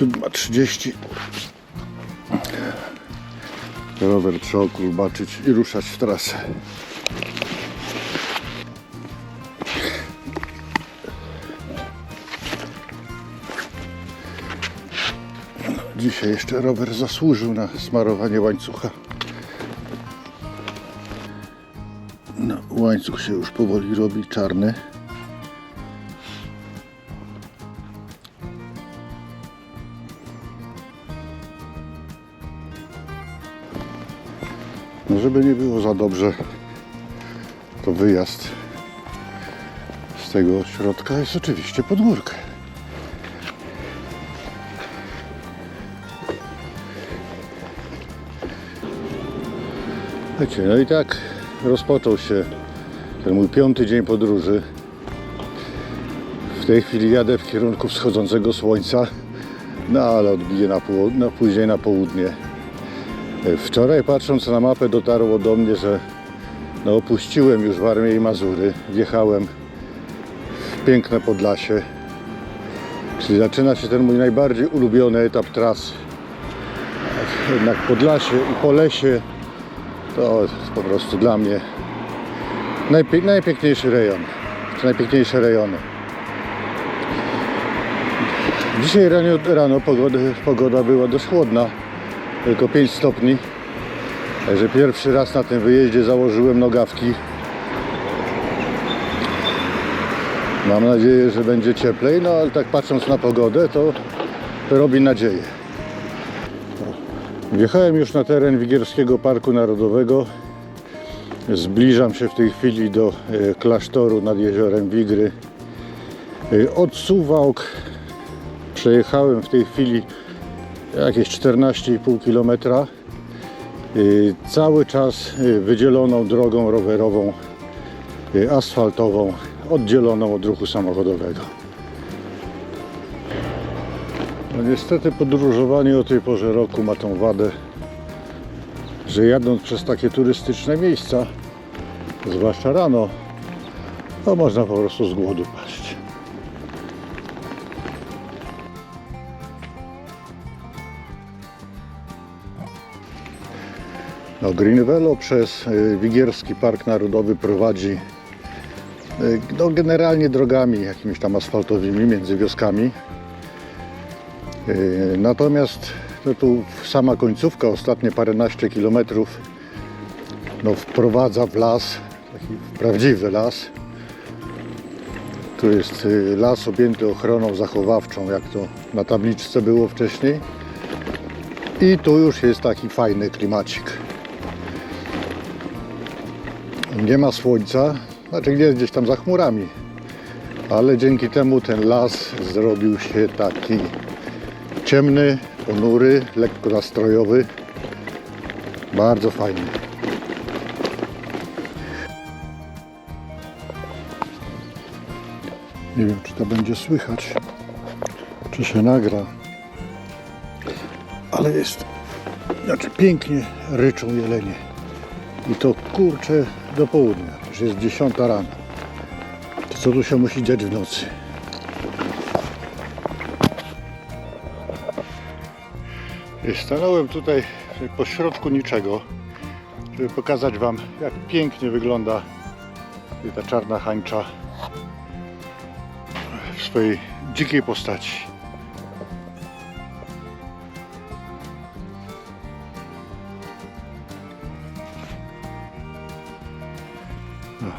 7.30 Rower trzeba okulbaczyć i ruszać w trasę. Dzisiaj jeszcze rower zasłużył na smarowanie łańcucha. No, łańcuch się już powoli robi czarny. Żeby nie było za dobrze, to wyjazd z tego ośrodka jest oczywiście pod górkę. Wiecie, no i tak rozpoczął się ten mój piąty dzień podróży. W tej chwili jadę w kierunku wschodzącego słońca, no ale odbiję na, na później na południe. Wczoraj patrząc na mapę dotarło do mnie, że no, opuściłem już Warmię i Mazury, wjechałem w piękne Podlasie. Czyli zaczyna się ten mój najbardziej ulubiony etap tras. Jednak Podlasie i Polesie to jest po prostu dla mnie najpie- najpiękniejszy rejon. Czy najpiękniejsze rejony. Dzisiaj rano, rano pogoda, pogoda była dość chłodna, tylko 5 stopni. Także pierwszy raz na tym wyjeździe założyłem nogawki. Mam nadzieję, że będzie cieplej, no ale tak patrząc na pogodę, to, robi nadzieję. Wjechałem już na teren Wigierskiego Parku Narodowego. Zbliżam się w tej chwili do e, klasztoru nad jeziorem Wigry. E, Od Suwałk przejechałem w tej chwili jakieś 14,5 km. E, Cały czas e, wydzieloną drogą rowerową, e, asfaltową, oddzieloną od ruchu samochodowego. No niestety podróżowanie o tej porze roku ma tą wadę, że jadąc przez takie turystyczne miejsca, zwłaszcza rano, to można po prostu z głodu No, Green Velo przez y, Wigierski Park Narodowy prowadzi y, no, generalnie drogami jakimiś tam asfaltowymi między wioskami. Yy, Natomiast no tu sama końcówka, ostatnie paręnaście kilometrów, no wprowadza w las, taki prawdziwy las. Tu jest las objęty ochroną zachowawczą, jak to na tabliczce było wcześniej. I tu już jest taki fajny klimacik. Nie ma słońca, znaczy jest gdzieś tam za chmurami, ale dzięki temu ten las zrobił się taki ciemny, ponury, lekko nastrojowy. Bardzo fajny. Nie wiem, czy to będzie słychać, czy się nagra, ale jest, znaczy pięknie ryczą jelenie. I to kurczę do południa, już jest 10 rano. To co tu się musi dziać w nocy? Stanąłem tutaj po środku niczego, żeby pokazać Wam, jak pięknie wygląda ta czarna hańcza w swojej dzikiej postaci.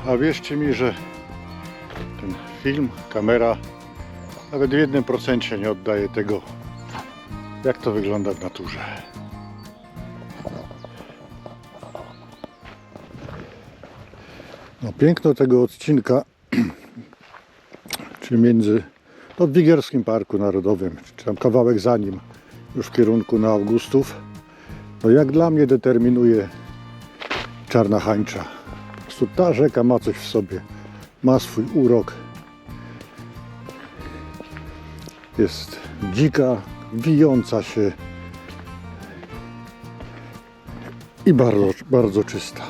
A wierzcie mi, że ten film, kamera nawet w jednym procencie nie oddaje tego, jak to wygląda w naturze. No, piękno tego odcinka, czy między no, w Wigierskim Parku Narodowym, czy tam kawałek za nim, już w kierunku na Augustów, no jak dla mnie determinuje Czarna Hańcza. Prostu ta rzeka ma coś w sobie, ma swój urok. Jest dzika, wijąca się i bardzo, bardzo czysta.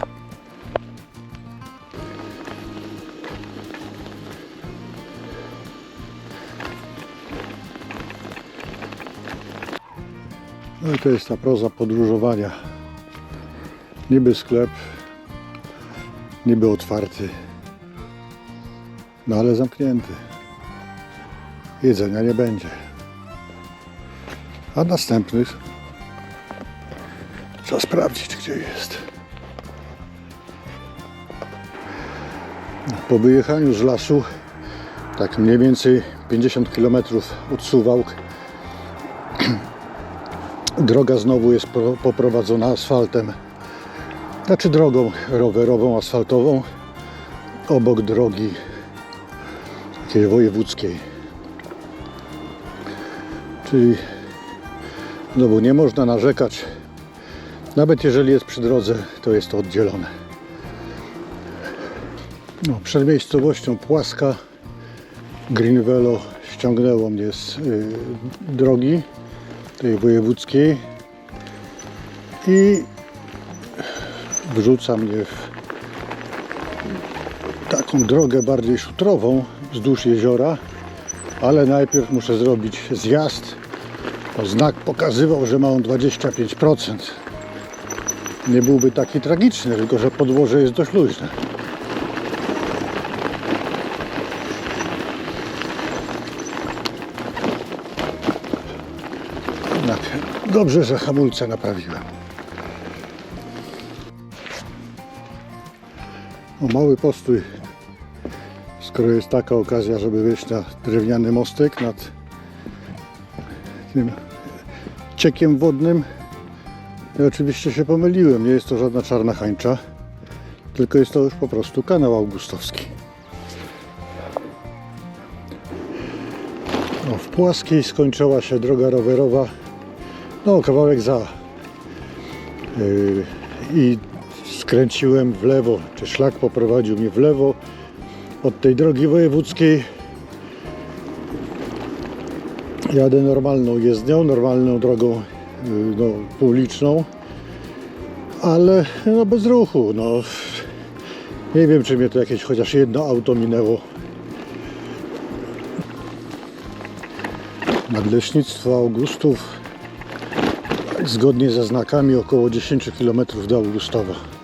No i to jest ta proza podróżowania. Niby sklep, niby otwarty, no ale zamknięty. Jedzenia nie będzie. A następnych trzeba sprawdzić, gdzie jest. Po wyjechaniu z lasu, tak mniej więcej 50 km od Suwałk, droga znowu jest pro- poprowadzona asfaltem. Znaczy drogą rowerową, asfaltową, obok drogi takiej wojewódzkiej. Czyli znowu nie można narzekać, nawet jeżeli jest przy drodze, to jest to oddzielone. No, przed miejscowością Płaska Greenvelo ściągnęło mnie z y, drogi tej wojewódzkiej i wrzuca mnie w taką drogę bardziej szutrową wzdłuż jeziora, ale najpierw muszę zrobić zjazd. O, znak pokazywał, że ma on 25%. Nie byłby taki tragiczny, tylko że podłoże jest dość luźne. Dobrze, że hamulce naprawiłem. O, mały postój. Skoro jest taka okazja, żeby wejść na drewniany mostek nad tym ciekiem wodnym. Ja oczywiście się pomyliłem. Nie jest to żadna czarna hańcza, tylko jest to już po prostu kanał augustowski. No, w Płaskiej skończyła się droga rowerowa. No, kawałek za. Yy, I skręciłem w lewo, czy szlak poprowadził mnie w lewo od tej drogi wojewódzkiej. Jadę normalną jezdnią, normalną drogą yy, no, publiczną, ale no, bez ruchu. No. Nie wiem, czy mnie to jakieś chociaż jedno auto minęło. Nadleśnictwo Augustów zgodnie ze znakami około 10 km do Augustowa.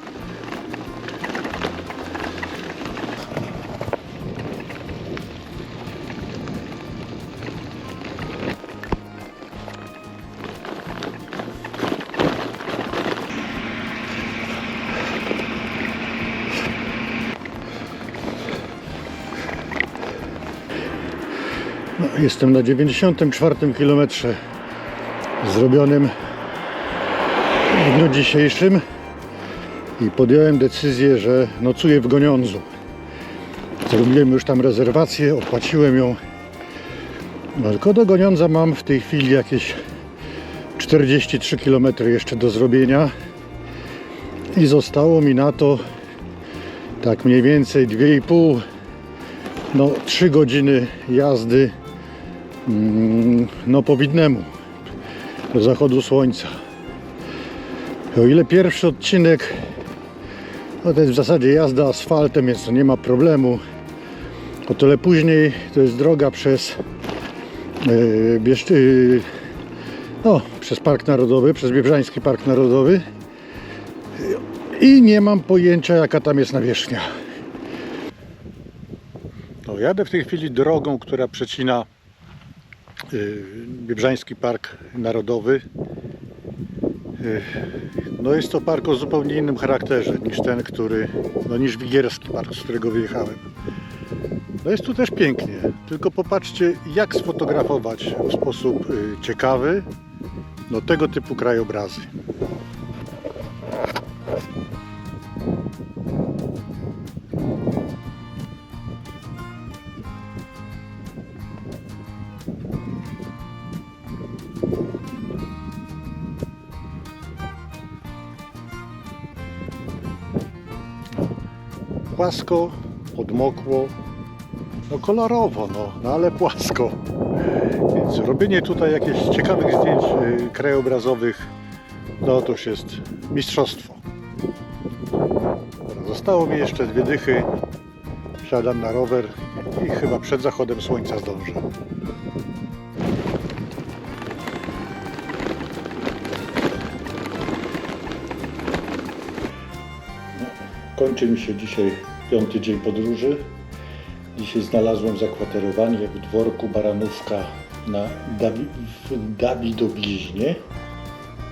Jestem na 94 km zrobionym w dniu dzisiejszym i podjąłem decyzję, że nocuję w Goniądzu. Zrobiłem już tam rezerwację, opłaciłem ją. No, tylko do Goniądza mam w tej chwili jakieś 43 km jeszcze do zrobienia i zostało mi na to tak mniej więcej 2,5 no 3 godziny jazdy no po widnemu do zachodu słońca. O ile pierwszy odcinek no to jest w zasadzie jazda asfaltem, więc to nie ma problemu. O tyle później to jest droga przez yy, no, przez Park Narodowy, przez Biebrzański Park Narodowy i nie mam pojęcia jaka tam jest nawierzchnia. No, jadę w tej chwili drogą, która przecina Biebrzański Park Narodowy. Yy, No jest to park o zupełnie innym charakterze niż ten, który, no niż Wigierski Park, z którego wyjechałem. No jest tu też pięknie, tylko popatrzcie jak sfotografować w sposób yy, ciekawy no tego typu krajobrazy. płasko, podmokło, no kolorowo, no, no ale płasko. Więc robienie tutaj jakichś ciekawych zdjęć y, krajobrazowych, no to już jest mistrzostwo. Zostało mi jeszcze dwie dychy, siadam na rower i chyba przed zachodem słońca zdążę. kończy mi się dzisiaj piąty dzień podróży. Dzisiaj znalazłem zakwaterowanie w dworku Baranówka na Dawi- w Dawidobliźnie.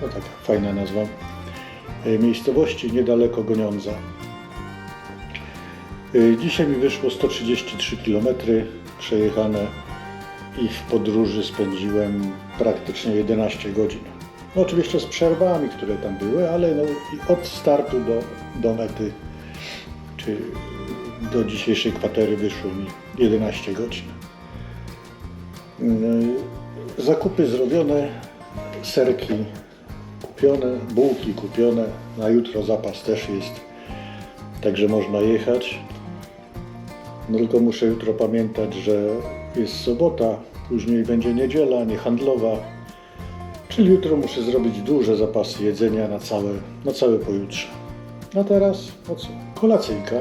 No taka fajna nazwa. E, Miejscowości niedaleko Goniądza. E, Dzisiaj mi wyszło 133 km przejechane i w podróży spędziłem praktycznie 11 godzin. No oczywiście z przerwami, które tam były, ale no od startu do, do mety, czy do dzisiejszej kwatery wyszło mi 11 godzin. Yy, Zakupy zrobione, serki kupione, bułki kupione, na jutro zapas też jest, także można jechać. No tylko muszę jutro pamiętać, że jest sobota, później będzie niedziela, niehandlowa, czyli jutro muszę zrobić duże zapasy jedzenia na całe, na całe pojutrze. A teraz, no co, kolacyjka,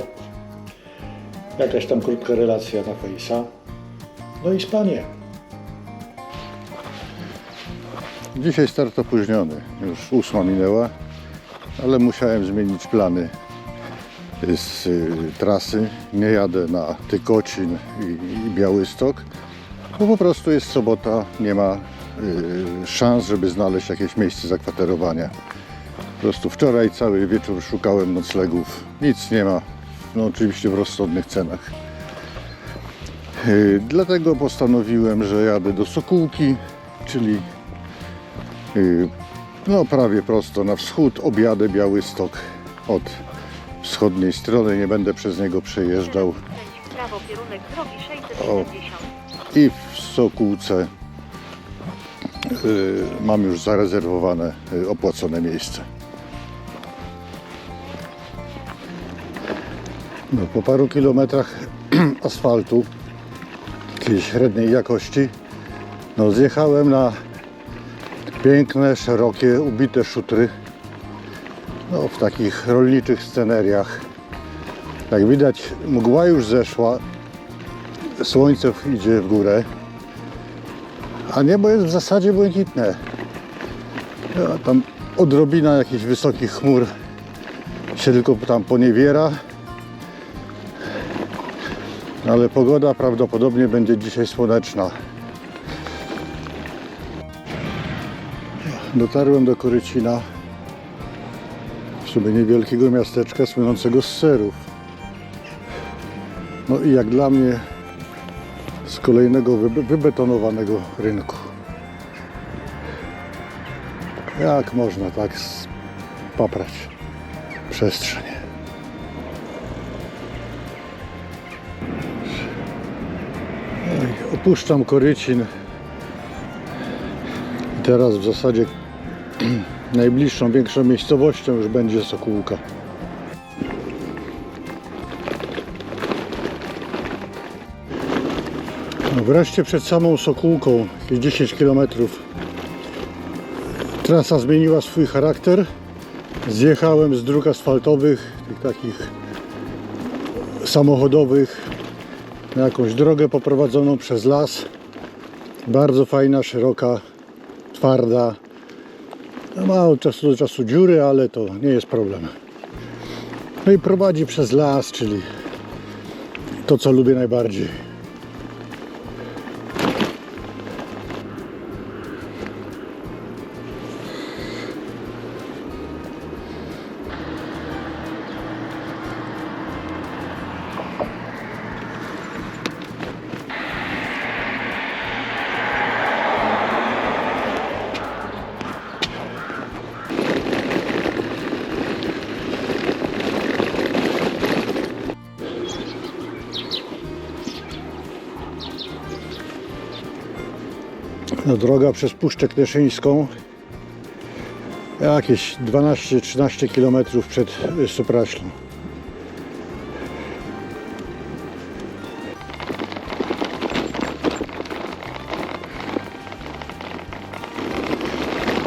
jakaś tam krótka relacja na Face'a, no i spanie. Dzisiaj start opóźniony, już ósma minęła, ale musiałem zmienić plany z y, trasy. Nie jadę na Tykocin i, i Białystok, bo po prostu jest sobota, nie ma y, szans, żeby znaleźć jakieś miejsce zakwaterowania. Po prostu wczoraj cały wieczór szukałem noclegów, nic nie ma, no oczywiście w rozsądnych cenach. Y, Dlatego postanowiłem, że jadę do Sokółki, czyli y, no prawie prosto na wschód, objadę Białystok od wschodniej strony, nie będę przez niego przejeżdżał 670. i w Sokółce y, mam już zarezerwowane opłacone miejsce. No, po paru kilometrach asfaltu, takiej średniej jakości, no, zjechałem na piękne, szerokie, ubite szutry no, w takich rolniczych sceneriach. Jak widać, mgła już zeszła, słońce idzie w górę, a niebo jest w zasadzie błękitne. A tam odrobina jakichś wysokich chmur się tylko tam poniewiera, ale pogoda prawdopodobnie będzie dzisiaj słoneczna. Dotarłem do Korycina, w sumie niewielkiego miasteczka słynącego z serów. No i jak dla mnie z kolejnego wybe- wybetonowanego rynku. Jak można tak paprać przestrzeń? Opuszczam Korycin. Teraz w zasadzie najbliższą, większą miejscowością już będzie Sokółka. No wreszcie przed samą Sokółką, jakieś 10 km. Trasa zmieniła swój charakter. Zjechałem z dróg asfaltowych, tych takich samochodowych, na jakąś drogę poprowadzoną przez las. Bardzo fajna, szeroka, twarda. No, Ma od czasu do czasu dziury, ale to nie jest problem. No i prowadzi przez las, czyli to, co lubię najbardziej. Droga przez Puszczę Kneszyńską jakieś 12-13 km przed Supraślą.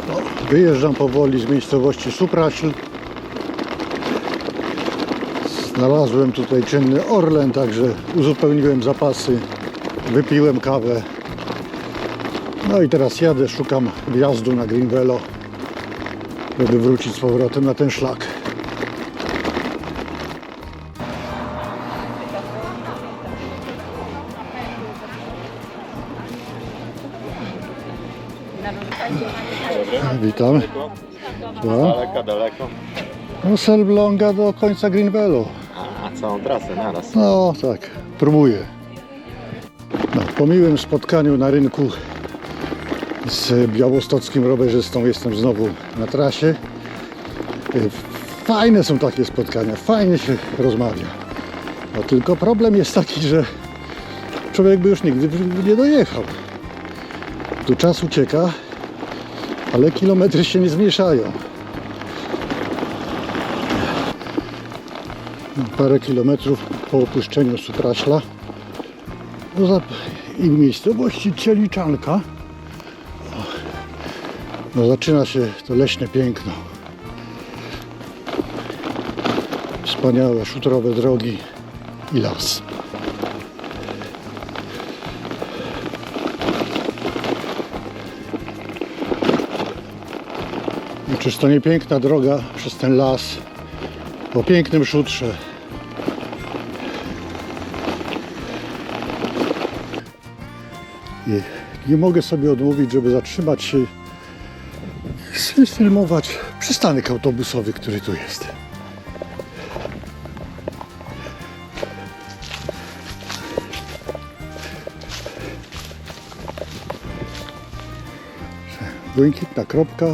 No, Wyjeżdżam powoli z miejscowości Supraśl. Znalazłem tutaj czynny Orlen, także uzupełniłem zapasy, wypiłem kawę. No i teraz jadę, szukam wjazdu na Green Velo, żeby wrócić z powrotem na ten szlak. Witam. Daleko, daleko. No Selbląga do końca Green Velo. A, całą trasę naraz. No tak, próbuję. No, po miłym spotkaniu na rynku z białostockim rowerzystą jestem znowu na trasie. Fajne są takie spotkania, fajnie się rozmawia. No tylko problem jest taki, że człowiek by już nigdy nie dojechał. Tu czas ucieka, ale kilometry się nie zmniejszają. parę kilometrów po opuszczeniu Supraśla no i miejscowości Cieliczanka no zaczyna się to leśne piękno. Wspaniałe szutrowe drogi i las. No, czyż to nie piękna droga przez ten las po pięknym szutrze. I nie mogę sobie odmówić, żeby zatrzymać się i sfilmować przystanek autobusowy, który tu jest. Błękitna kropka.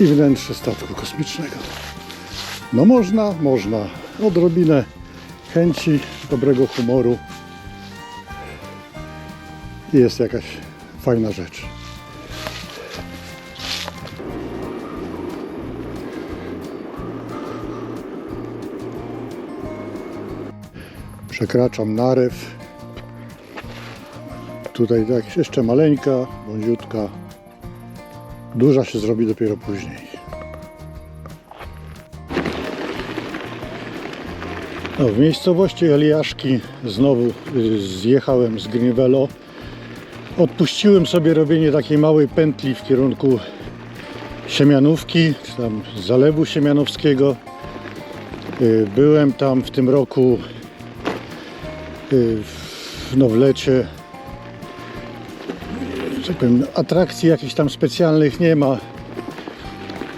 i wnętrze statku kosmicznego. No można, można. Odrobinę chęci, dobrego humoru jest jakaś fajna rzecz. Przekraczam narew. Tutaj jakaś jeszcze maleńka, wąziutka. Duża się zrobi dopiero później. No, w miejscowości Eliaszki znowu y, zjechałem z Greenvelo. Odpuściłem sobie robienie takiej małej pętli w kierunku Siemianówki, czy tam Zalewu Siemianowskiego. Y, Byłem tam w tym roku y, w, no, w lecie że tak powiem, atrakcji jakichś tam specjalnych nie ma.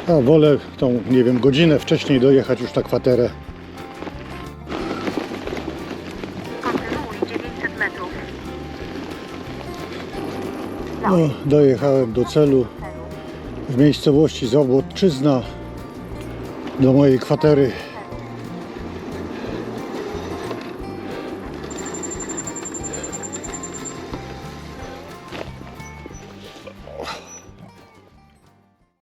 A wolę tą, nie wiem, godzinę wcześniej dojechać już na kwaterę. No, dojechałem do celu w miejscowości Zabłotczyzna do mojej kwatery